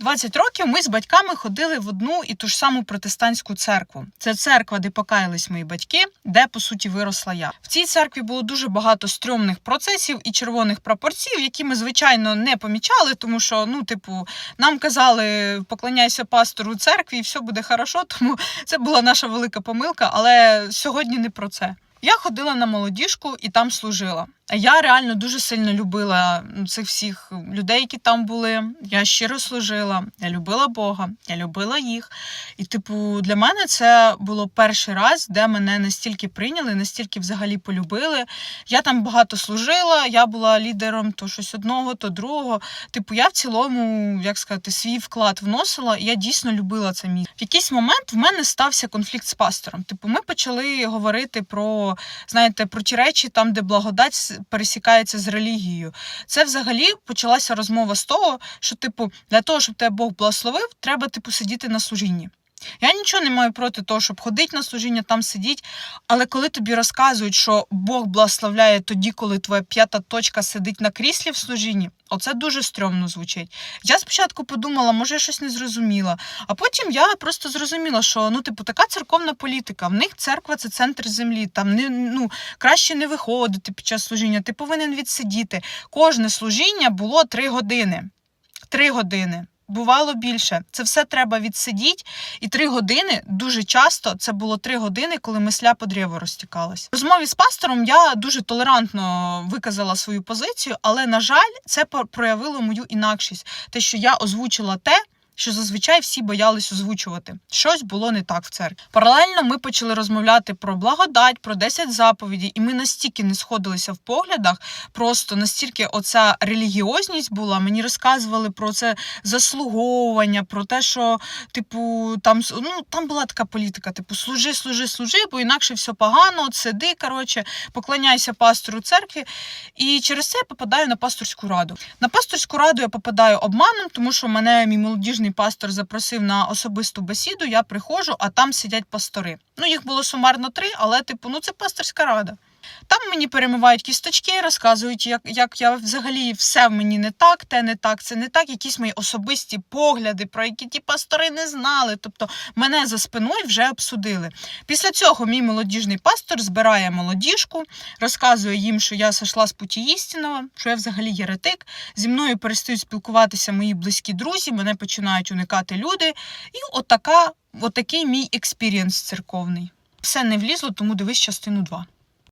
20 років ми з батьками ходили в одну і ту ж саму протестантську церкву. Це церква, де покаялись мої батьки, де по суті виросла я. В цій церкві було дуже багато стрьомних процесів і червоних прапорців, які ми звичайно не помічали, тому що ну, типу, нам казали поклоняйся пастору церкві, і все буде хорошо. Тому це була наша велика помилка. Але сьогодні не про це. Я ходила на молодіжку і там служила. Я реально дуже сильно любила ну, цих всіх людей, які там були. Я щиро служила, я любила Бога, я любила їх. І, типу, для мене це було перший раз, де мене настільки прийняли, настільки взагалі полюбили. Я там багато служила, я була лідером то щось одного, то другого. Типу, я в цілому, як сказати, свій вклад вносила, і я дійсно любила це місце. В якийсь момент в мене стався конфлікт з пастором. Типу, ми почали говорити про, знаєте, про ті речі, там, де благодать пересікається з релігією. Це взагалі почалася розмова з того, що, типу, для того, щоб тебе Бог благословив, треба, типу, сидіти на служінні. Я нічого не маю проти того, щоб ходити на служіння, там сидіти. Але коли тобі розказують, що Бог благословляє тоді, коли твоя п'ята точка сидить на кріслі в служінні, оце дуже стрьомно звучить. Я спочатку подумала, може, я щось не зрозуміла. А потім я просто зрозуміла, що ну, типу, така церковна політика. В них церква це центр землі. Там не ну краще не виходити під час служіння. Ти повинен відсидіти. Кожне служіння було три години. Три години. Бувало більше. Це все треба відсидіти. І три години дуже часто це було три години, коли мисля по древу розтікалась. В розмові з пастором я дуже толерантно виказала свою позицію, але на жаль, це проявило мою інакшість. Те, що я озвучила те. Що зазвичай всі боялись озвучувати. Щось було не так в церкві. Паралельно ми почали розмовляти про благодать, про 10 заповідей, і ми настільки не сходилися в поглядах, просто настільки оця релігіозність була. Мені розказували про це заслуговування, про те, що, типу, там ну там була така політика: типу, служи, служи, служи, бо інакше все погано, сиди, коротше, поклоняйся пастору церкві. І через це я попадаю на пасторську раду. На пасторську раду я попадаю обманом, тому що мене мій молодіжний пастор запросив на особисту бесіду. Я приходжу, а там сидять пастори. Ну, їх було сумарно три, але, типу, ну це пасторська рада. Там мені перемивають кісточки, розказують, як, як я взагалі все в мені не так, те не так, це не так, якісь мої особисті погляди, про які ті пастори не знали. Тобто мене за спиною вже обсудили. Після цього мій молодіжний пастор збирає молодіжку, розказує їм, що я сошла з путі істинного, що я взагалі єретик. Зі мною перестають спілкуватися мої близькі друзі, мене починають уникати люди. І отака, отакий мій експірієнс церковний. Все не влізло, тому дивись частину 2.